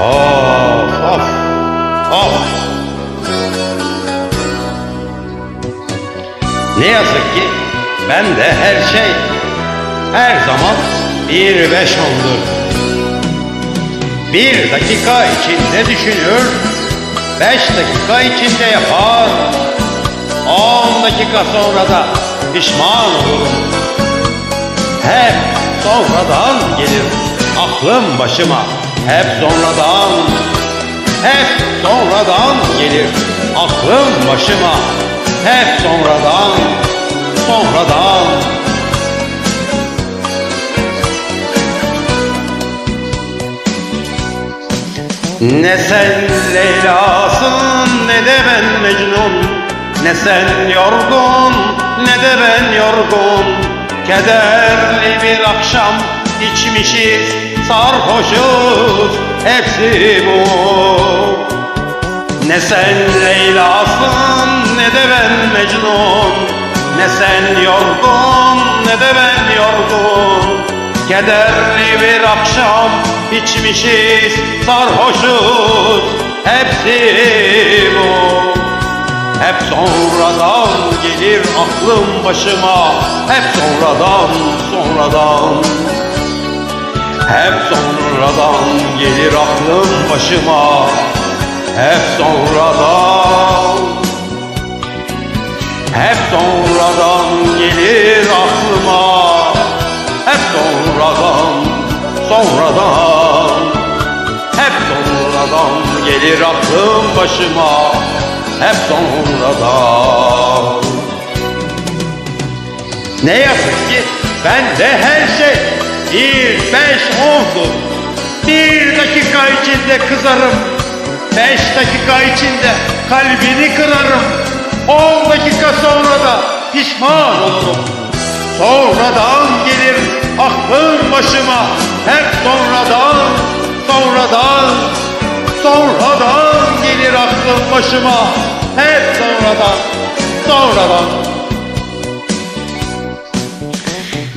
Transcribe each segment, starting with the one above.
Of of of. Ne yazık ki ben de her şey her zaman bir beş ondur. Bir dakika içinde düşünür, beş dakika içinde yapar, on dakika sonra da pişman olurum. Hep sonradan gelir aklım başıma, hep sonradan, hep sonradan gelir aklım başıma, hep sonradan, sonradan. Ne sen Leyla'sın ne de ben Mecnun. Ne sen yorgun ne de ben yorgun. Kederli bir akşam içmişiz sarhoşuz Hepsi bu. Ne sen Leyla'sın ne de ben Mecnun. Ne sen yorgun ne de ben yorgun. Kederli bir akşam içmişiz sarhoşuz Hepsi bu. Hep sonradan gelir aklım başıma Hep sonradan sonradan Hep sonradan gelir aklım başıma. Hep sonradan Hep sonradan gelir aklıma. Hep sonradan, sonradan Hep sonradan gelir aklım başıma. Hep sonradan. Ne yazık ki ben de her şey bir beş oldu. Bir dakika içinde kızarım. Beş dakika içinde kalbini kırarım. On dakika sonra da pişman olurum. Sonradan gelir aklım başıma. Hep sonradan, sonradan Sonradan gelir aklım başıma. Hep sonradan, sonradan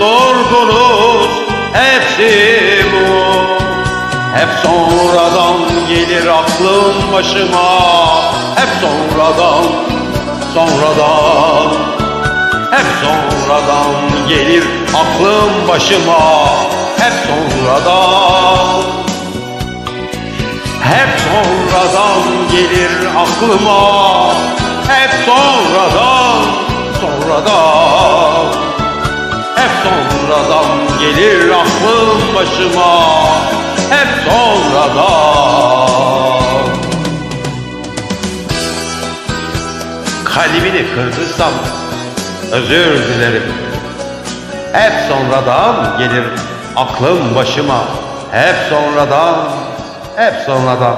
durgunuz hepsi bu. Hep sonradan gelir aklım başıma Hep sonradan, sonradan. Hep sonradan gelir aklım başıma Hep sonradan. Hep sonradan gelir aklıma Hep sonradan, sonradan hep sonradan gelir aklım başıma. Hep sonradan. Kalbini kırdıysam özür dilerim. Hep sonradan gelir aklım başıma. Hep sonradan, hep sonradan